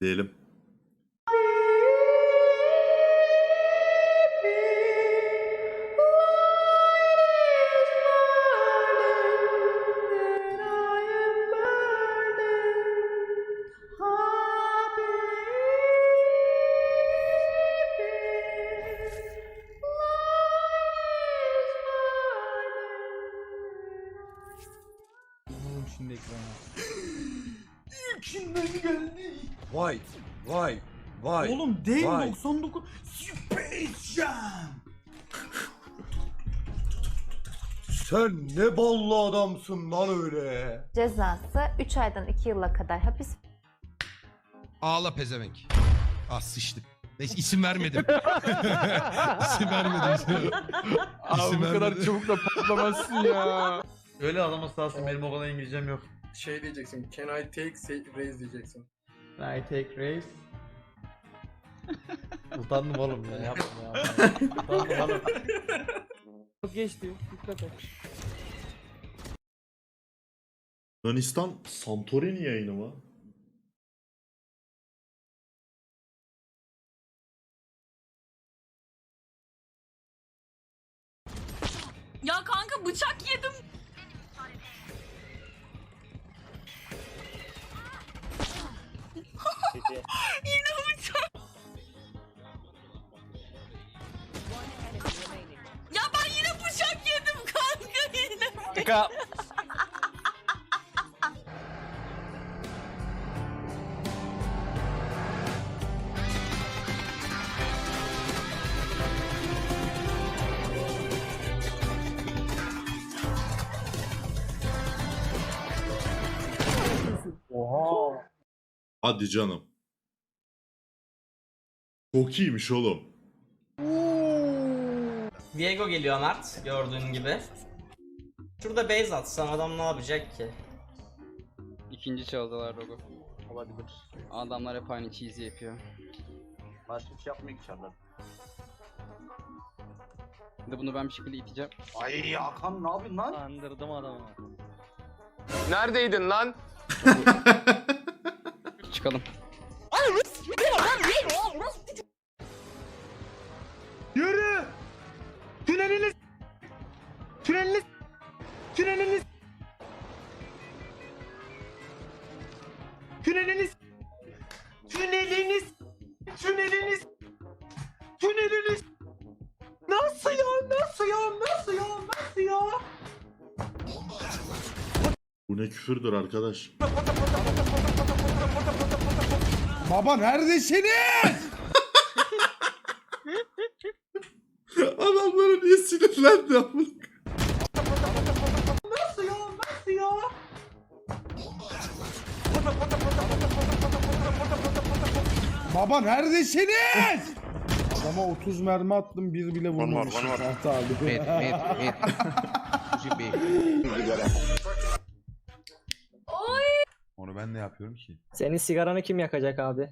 Diyelim. Vay, vay. Oğlum değil Vay. 99 Space Jam. Sen ne ballı adamsın lan öyle. Cezası 3 aydan 2 yıla kadar hapis Ağla pezevenk. Ah sıçtık. Neyse isim vermedim. isim vermedim. isim- Abi İsim bu kadar vermedi. çabuk da patlamazsın ya. Öyle adama lazım benim o kadar İngilizcem yok. şey diyeceksin. Can I take say- raise diyeceksin. I take race. Utandım oğlum ya yapma ya. Utandım oğlum. Geçti. Dikkat et. Yunanistan Santorini yayını mı? Ya kanka bıçak yedim. Yine bıçak. Ya ben yine bıçak yedim kanka yine. Hadi canım. Çok iyiymiş oğlum. Diego geliyor Mert gördüğün gibi. Şurada base atsam adam ne yapacak ki? İkinci çaldılar Rogo. Olabilir. Adamlar hep aynı cheesy yapıyor. Başka bir şey yapmıyor ki çarlar. Bir de bunu ben bir şekilde iteceğim. Ay Hakan ne yapıyorsun lan? Andırdım adamı. Neredeydin lan? Çıkalım. Yürü. Tüneliniz. Tüneliniz. Tüneliniz. Tüneliniz. Tüneliniz. Tüneliniz. Tüneliniz. Nasıl ya? Nasıl ya? Nasıl ya? Nasıl ya? Bu ne küfürdür arkadaş. Baba neredesiniz? Adamlara niye sinirlendi amına? Nasıl ya? Nasıl ya? Baba neredesiniz? Adama 30 mermi attım bir bile vurmamışım. Fatih abi. Onu ben ne yapıyorum ki? Senin sigaranı kim yakacak abi?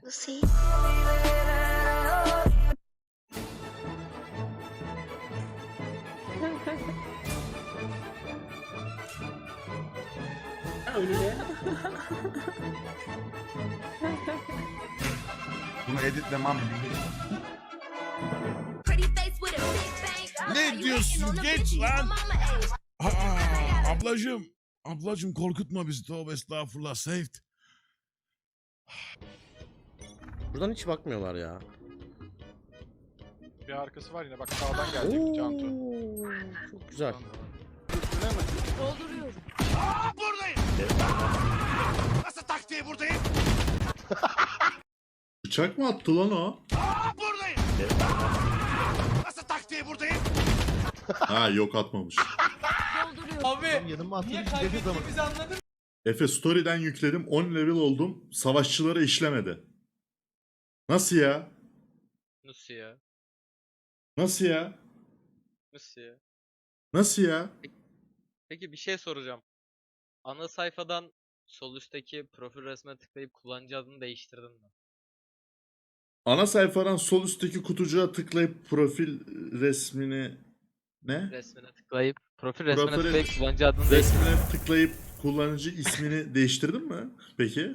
Bunu editlemem. Ne diyorsun? Geç lan. Aa, ablacım. Ablacım korkutma bizi. Tövbe estağfurullah. Saved. Buradan hiç bakmıyorlar ya. Bir arkası var yine bak sağdan gelecek Cantu. Çok güzel. Dolduruyorum. Bıçak mı attı lan o? Ha yok atmamış. Abi yanıma niye kaybettiğimizi anladın Efe Story'den yükledim 10 level oldum. Savaşçılara işlemedi. Nasıl ya? Nasıl ya? Nasıl ya? Nasıl ya? Nasıl ya? Peki bir şey soracağım. Ana sayfadan sol üstteki profil resmine tıklayıp kullanıcı adını değiştirdin mi? Ana sayfadan sol üstteki kutucuğa tıklayıp profil resmini ne? Resmine tıklayıp profil resmine Profil- tıklayıp kullanıcı adını. Resmine tıklayıp kullanıcı ismini değiştirdin mi? Peki.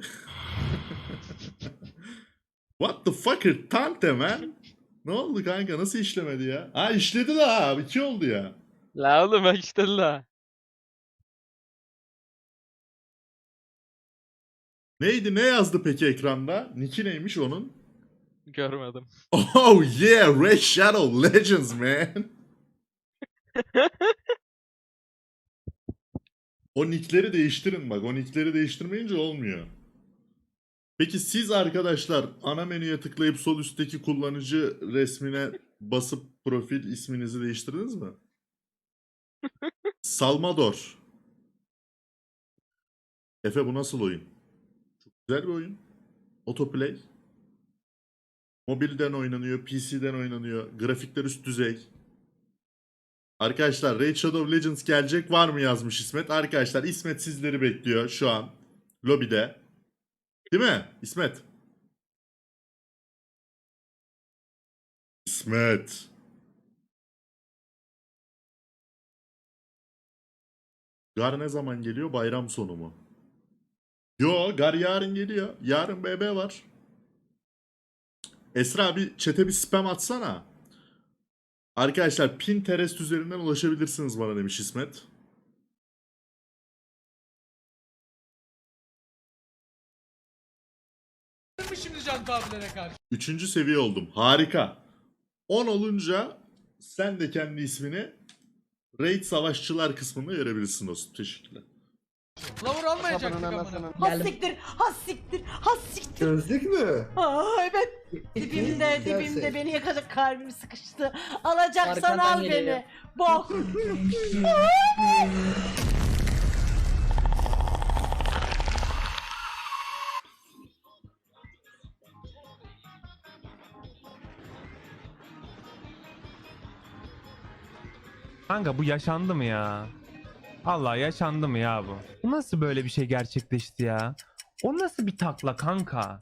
What the fucker tante man? Ne oldu kanka nasıl işlemedi ya? Ha işledi de ha 2 oldu ya. La oğlum işte la. Neydi ne yazdı peki ekranda? Nick'i neymiş onun? Görmedim. Oh yeah Red Shadow Legends man. o nickleri değiştirin bak. O nickleri değiştirmeyince olmuyor. Peki siz arkadaşlar ana menüye tıklayıp sol üstteki kullanıcı resmine basıp profil isminizi değiştirdiniz mi? Salmador. Efe bu nasıl oyun? Çok güzel bir oyun. Autoplay. Mobilden oynanıyor, PC'den oynanıyor. Grafikler üst düzey. Arkadaşlar Raid Shadow Legends gelecek var mı yazmış İsmet. Arkadaşlar İsmet sizleri bekliyor şu an. Lobide. Değil mi İsmet? İsmet. Gar ne zaman geliyor? Bayram sonu mu? Yo, Gar yarın geliyor. Yarın BB var. Esra bir çete bir spam atsana. Arkadaşlar Pinterest üzerinden ulaşabilirsiniz bana demiş İsmet. Şimdi Can abilere karşı. Üçüncü seviye oldum. Harika. 10 olunca sen de kendi ismini Raid Savaşçılar kısmında görebilirsin dostum. Teşekkürler. Lavur almayacaktık amına. Hassiktir, hassiktir, hassiktir. Gözlük mü? Aa evet. Dibimde, dibimde beni yakacak kalbim sıkıştı. Alacaksan Arkandan al geliyor. beni. Bok. Kanka bu yaşandı mı ya? Allah yaşandı mı ya bu? Bu nasıl böyle bir şey gerçekleşti ya? O nasıl bir takla kanka?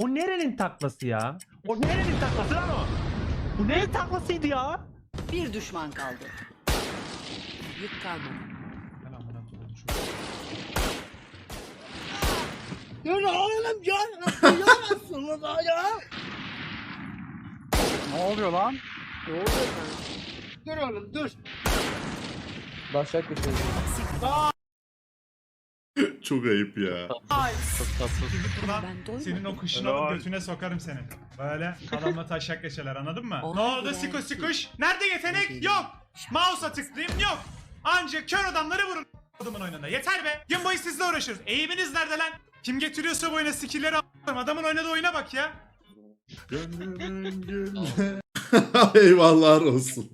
O nerenin taklası ya? O nerenin taklası lan o? Bu nerenin taklasıydı ya? Bir düşman kaldı. Yük kalmadı. Ya oğlum ya. Ya Resulullah ya. Ne oluyor lan? Dur oğlum dur. Başak geçiyor. Çok ayıp ya. Çok tatsız. Ben doymadım. Senin o kuşunu alıp götüne sokarım seni. Böyle adamla taşak geçerler anladın mı? Ne oldu sikuş sikuş? Nerede yetenek? Yok. Mouse'a tıklayayım yok. Ancak kör adamları vurun adamın oyununda. Yeter be. Gün boyu sizle uğraşıyoruz. Eğiminiz nerede lan? Kim getiriyorsa bu oyuna skill'leri a**larım. Adamın oynadığı oyuna bak ya. Gönlümün. Eyvallah olsun.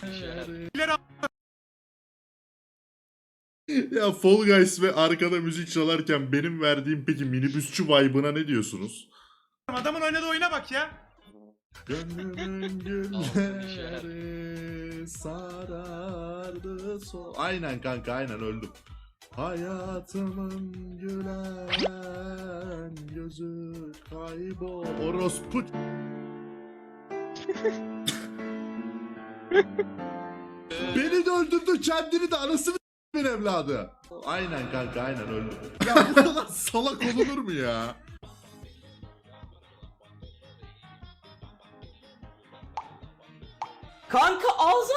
Skill'leri a**larım. Ya Fall Guys ve arkada müzik çalarken benim verdiğim peki minibüsçü vibe'ına ne diyorsunuz? Adamın oynadığı oyuna bak ya. Gönlümün gülleri sarardı sol... Aynen kanka aynen öldüm. Hayatımın gülen gözü kaybol... Orospu... Beni de öldürdü kendini de anasını bir evladı. Aynen kanka aynen öldüm. Ya bu kadar salak olunur mu ya? Kanka ağza.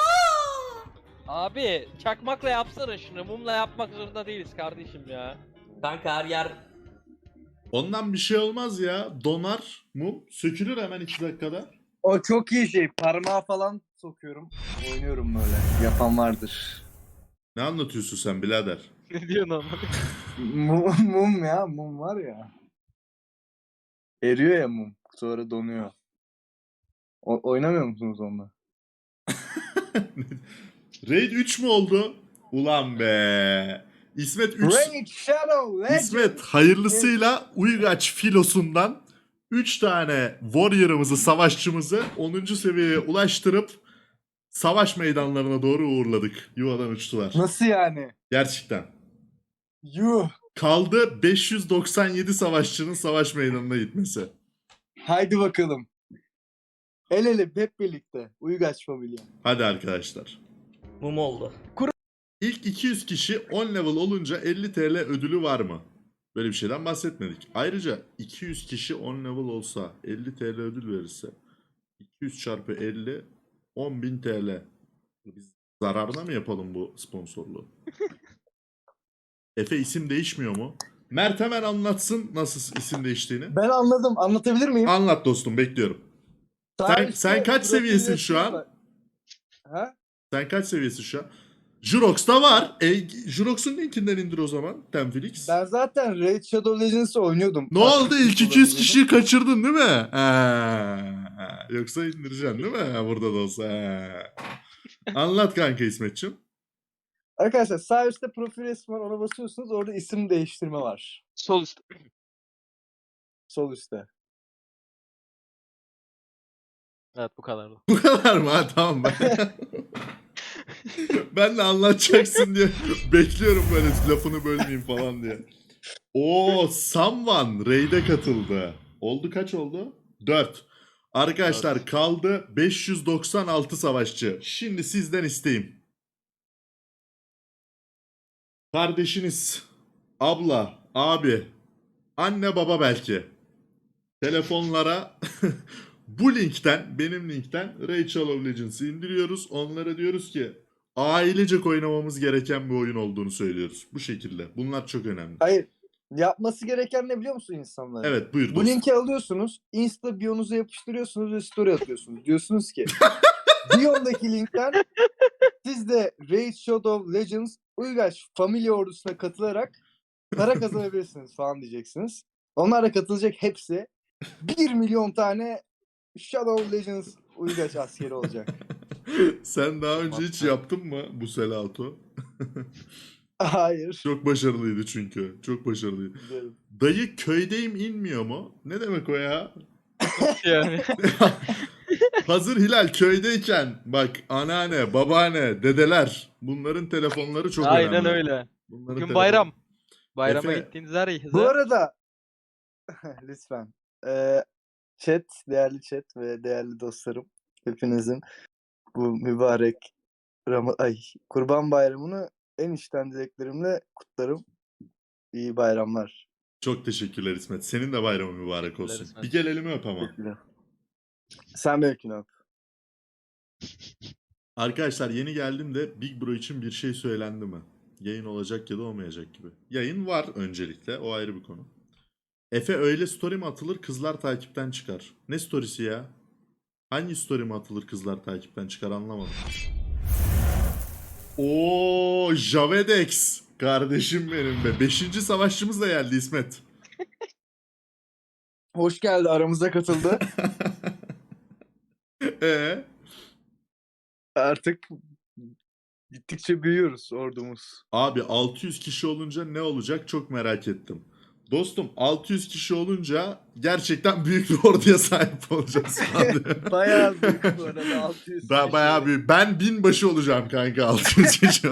Abi çakmakla yapsana şunu. Mumla yapmak zorunda değiliz kardeşim ya. Kanka her yer Ondan bir şey olmaz ya. Donar mum sökülür hemen 2 dakikada. O çok iyi şey. Parmağı falan sokuyorum. Oynuyorum böyle. Yapan vardır. Ne anlatıyorsun sen birader? ne diyorsun ama? Mum, mum ya. Mum var ya. Eriyor ya mum. Sonra donuyor. O- oynamıyor musunuz onunla? Raid 3 mü oldu? Ulan be. İsmet 3 Raid Shadow Legends. İsmet hayırlısıyla Uygaç filosundan 3 tane warrior'ımızı, savaşçımızı 10. seviyeye ulaştırıp savaş meydanlarına doğru uğurladık. Yuvadan uçtular. Nasıl yani? Gerçekten. Yuh. Kaldı 597 savaşçının savaş meydanına gitmesi. Haydi bakalım. El ele hep birlikte. Uygaç familya. Hadi arkadaşlar. mum oldu. İlk 200 kişi 10 level olunca 50 TL ödülü var mı? Böyle bir şeyden bahsetmedik. Ayrıca 200 kişi 10 level olsa 50 TL ödül verirse 200 çarpı 50 10.000 TL. Biz zararına mı yapalım bu sponsorluğu? Efe isim değişmiyor mu? Mert hemen anlatsın nasıl isim değiştiğini. Ben anladım. Anlatabilir miyim? Anlat dostum bekliyorum. Sen, üstte sen kaç seviyesin şu an? Ha? Sen kaç seviyesin şu an? Jurox'ta var. E, Jurox'un linkinden indir o zaman. Temflix. Ben zaten Raid Shadow Legends'ı oynuyordum. Ne oldu? Aktif İlk 200 oynuyordum. kişiyi kaçırdın değil mi? Ha. Yoksa indireceksin değil mi? Burada da olsa. Ha. Anlat kanka İsmet'ciğim. Arkadaşlar sağ üstte profil resmi var. Ona basıyorsunuz. Orada isim değiştirme var. Sol üst. Sol üstte. Evet bu kadardı. Bu kadar mı? Ha, tamam ben. ben de anlatacaksın diye bekliyorum böyle lafını bölmeyeyim falan diye. Oo, Samvan Raid'e katıldı. Oldu kaç oldu? 4. Arkadaşlar kaldı 596 savaşçı. Şimdi sizden isteyeyim. Kardeşiniz, abla, abi, anne baba belki. Telefonlara bu linkten, benim linkten Rachel of Legends'ı indiriyoruz. Onlara diyoruz ki ailecek oynamamız gereken bir oyun olduğunu söylüyoruz. Bu şekilde. Bunlar çok önemli. Hayır. Yapması gereken ne biliyor musun insanlar? Evet buyur Bu dostum. linki alıyorsunuz. Insta biyonuza yapıştırıyorsunuz ve story atıyorsunuz. Diyorsunuz ki biyondaki linkten siz de Raid Shadow Legends Uygaç Family ordusuna katılarak para kazanabilirsiniz falan diyeceksiniz. Onlara katılacak hepsi 1 milyon tane Shadow Legends Uygaç askeri olacak. Sen daha önce hiç yaptın mı bu selato? Hayır. Çok başarılıydı çünkü. Çok başarılıydı. Dayı köydeyim inmiyor mu? Ne demek o ya? yani. Hazır Hilal köydeyken bak anneanne, babaanne, dedeler bunların telefonları çok önemli. Aynen öyle. Bunların Bugün telefon- bayram. Bayrama Efe- gittiğiniz her yerde. Bu arada lütfen eee, chat, değerli chat ve değerli dostlarım hepinizin bu mübarek Ram ay Kurban Bayramı'nı en içten dileklerimle kutlarım. İyi bayramlar. Çok teşekkürler İsmet. Senin de bayramın mübarek olsun. İsmet. Bir gel elimi öp ama. Sen belki öp. Arkadaşlar yeni geldim de Big Bro için bir şey söylendi mi? Yayın olacak ya da olmayacak gibi. Yayın var öncelikle. O ayrı bir konu. Efe öyle story mi atılır kızlar takipten çıkar? Ne storysi ya? Hangi story mi atılır kızlar takipten çıkar anlamadım. Oo Javedex. Kardeşim benim be. Beşinci savaşçımız da geldi İsmet. Hoş geldi aramıza katıldı. Ee, Artık gittikçe büyüyoruz ordumuz. Abi 600 kişi olunca ne olacak çok merak ettim. Dostum 600 kişi olunca gerçekten büyük bir orduya sahip olacağız. Bayağı büyük bu arada 600 Daha kişi. bayağı büyük. Ben binbaşı olacağım kanka 600 kişi.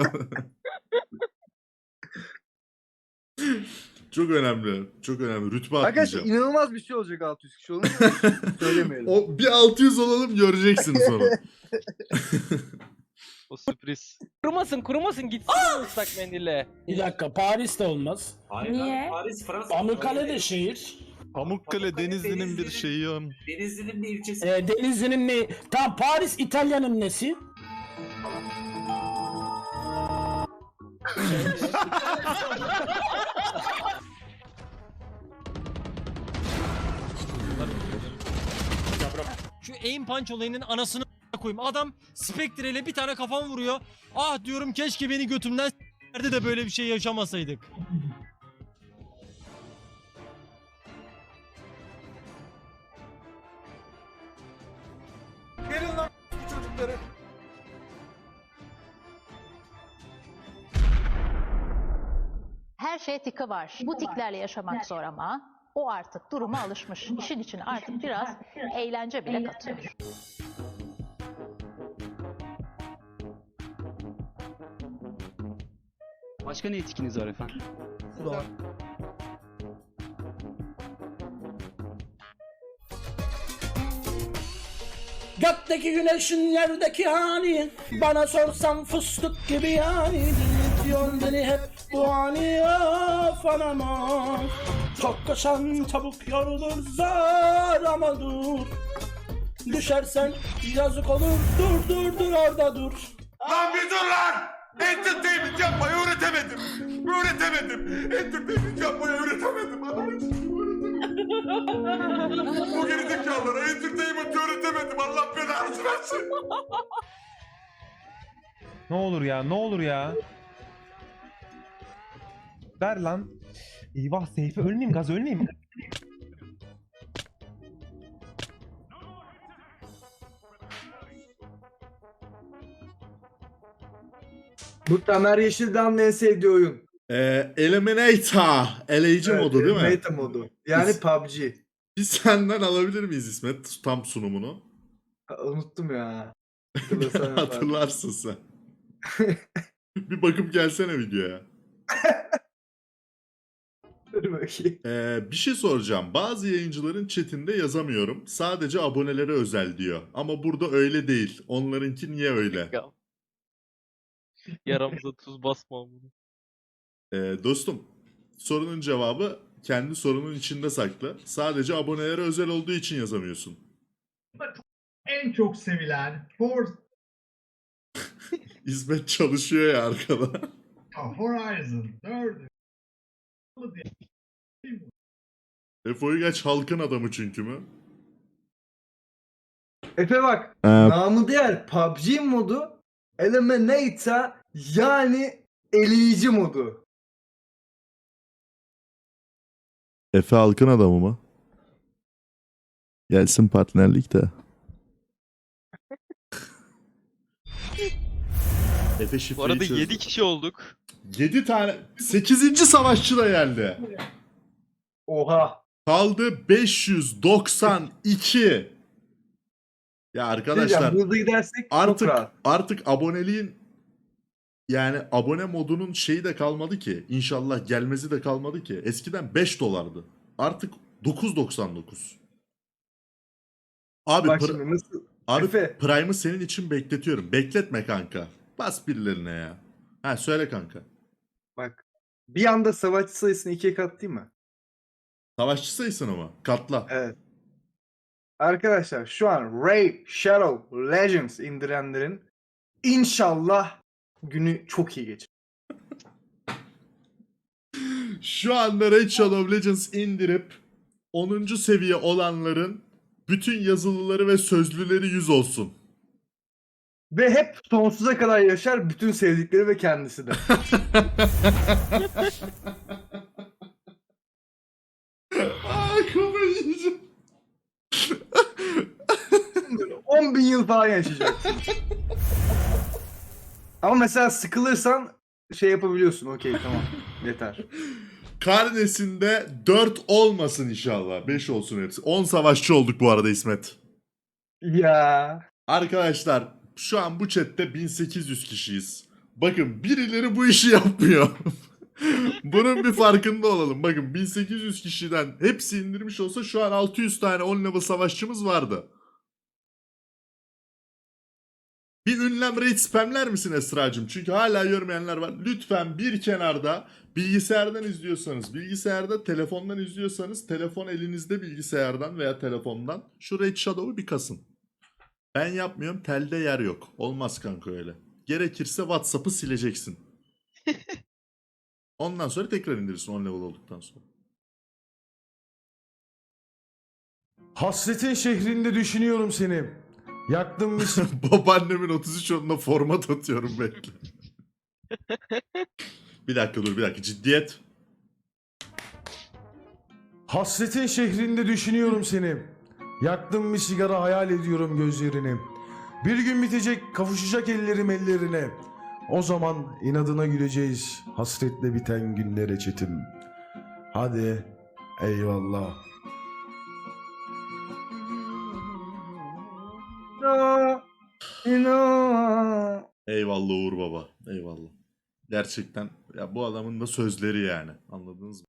çok önemli. Çok önemli. Rütbe Arkadaşlar atlayacağım. inanılmaz bir şey olacak 600 kişi olunca söylemeyelim. O, bir 600 olalım göreceksiniz onu. O sürpriz. Kurumasın kurumasın gitsin ıslak mendille. Bir dakika Paris'te olmaz. Niye? Pamukkale de şehir. Pamukkale Denizli'nin bir şeyi on. Denizli'nin bir ilçesi. Ee, Denizli'nin ne? Tam Paris İtalya'nın nesi? Şu aim punch olayının anasını koyayım. Adam Spectre ile bir tane kafam vuruyor. Ah diyorum keşke beni götümden s**erdi de böyle bir şey yaşamasaydık. Verin lan bu çocukları. Her şeye tika var. Bu tiklerle yaşamak zor ama o artık duruma alışmış. İşin içine artık biraz eğlence bile katıyor. Başka ne etkiniz var efendim? Gökteki güneşin yerdeki hali Bana sorsan fıstık gibi yani Tutuyor beni hep bu ani of anama Çok koşan çabuk yorulur zar ama dur. Düşersen yazık olur dur dur dur orada dur. Lan bir dur lan! Entertainment yapmayı öğretemedim. Öğretemedim. Entertainment yapmayı öğretemedim. Anladın mı? Öğretemedim. Bu gerizekalılara entertainment öğretemedim. Allah belanı versin. Ne olur ya ne olur ya. Ver lan. Eyvah Seyfi ölmeyeyim gaz ölmeyeyim. Bu Tamer Yeşildan'ın en sevdiği oyun. Ee, Eliminator. Eleyici Evet, modu değil mi? Meta modu. Yani Biz- PUBG. Biz senden alabilir miyiz İsmet tam sunumunu? Unuttum ya. Hatırlarsın sen. bir bakıp gelsene videoya. Ee, bir şey soracağım. Bazı yayıncıların chatinde yazamıyorum. Sadece abonelere özel diyor. Ama burada öyle değil. Onlarınki niye öyle? Yaramıza tuz basma bunu. Ee, dostum, sorunun cevabı kendi sorunun içinde saklı. Sadece abonelere özel olduğu için yazamıyorsun. En çok sevilen Forza İsmet çalışıyor ya arkada. Horizon 4. Efe Uygaç halkın adamı çünkü mü? Efe bak. Ee, Namı diğer PUBG modu Eliminator yani eleyici modu. Efe halkın adamı mı? Gelsin partnerlik de. Efe Bu şifreyi arada çözdü. 7 kişi olduk. 7 tane. 8. savaşçı da geldi. Oha. Kaldı 592. Ya arkadaşlar Diyeceğim, Burada gidersek artık çok rahat. artık aboneliğin yani abone modunun şeyi de kalmadı ki. İnşallah gelmesi de kalmadı ki. Eskiden 5 dolardı. Artık 9.99. Abi Bak pr- şimdi nasıl abi Efe. Prime'ı senin için bekletiyorum. Bekletme kanka. Bas birilerine ya. Ha söyle kanka. bak bir anda savaşçı sayısını ikiye katlayayım mı? Savaşçı sayısını mı? Katla. Evet. Arkadaşlar şu an Raid Shadow Legends indirenlerin inşallah günü çok iyi geçer. Şu anda Red Shadow Legends indirip 10. seviye olanların bütün yazılıları ve sözlüleri 100 olsun. Ve hep sonsuza kadar yaşar bütün sevdikleri ve kendisi de. 10 bin yıl falan yaşayacaksın. Ama mesela sıkılırsan şey yapabiliyorsun. Okey tamam. Yeter. Karnesinde 4 olmasın inşallah. 5 olsun hepsi. 10 savaşçı olduk bu arada İsmet. Ya. Arkadaşlar şu an bu chatte 1800 kişiyiz. Bakın birileri bu işi yapmıyor. Bunun bir farkında olalım. Bakın 1800 kişiden hepsi indirmiş olsa şu an 600 tane 10 level savaşçımız vardı. Bir ünlem raid spamler misin Esra'cığım? Çünkü hala görmeyenler var. Lütfen bir kenarda bilgisayardan izliyorsanız, bilgisayarda telefondan izliyorsanız telefon elinizde bilgisayardan veya telefondan şu Raid Shadow'u bir kasın. Ben yapmıyorum telde yer yok. Olmaz kanka öyle. Gerekirse Whatsapp'ı sileceksin. Ondan sonra tekrar indirirsin 10 level olduktan sonra. Hasretin şehrinde düşünüyorum seni. Yaktım bir Babaannemin 33 yılında format atıyorum bekle. bir dakika dur bir dakika ciddiyet. Hasretin şehrinde düşünüyorum seni. Yaktım bir sigara hayal ediyorum gözlerini. Bir gün bitecek kavuşacak ellerim ellerine. O zaman inadına güleceğiz hasretle biten günlere çetim. Hadi eyvallah. Eyvallah Uğur baba. Eyvallah. Gerçekten ya bu adamın da sözleri yani. Anladınız mı?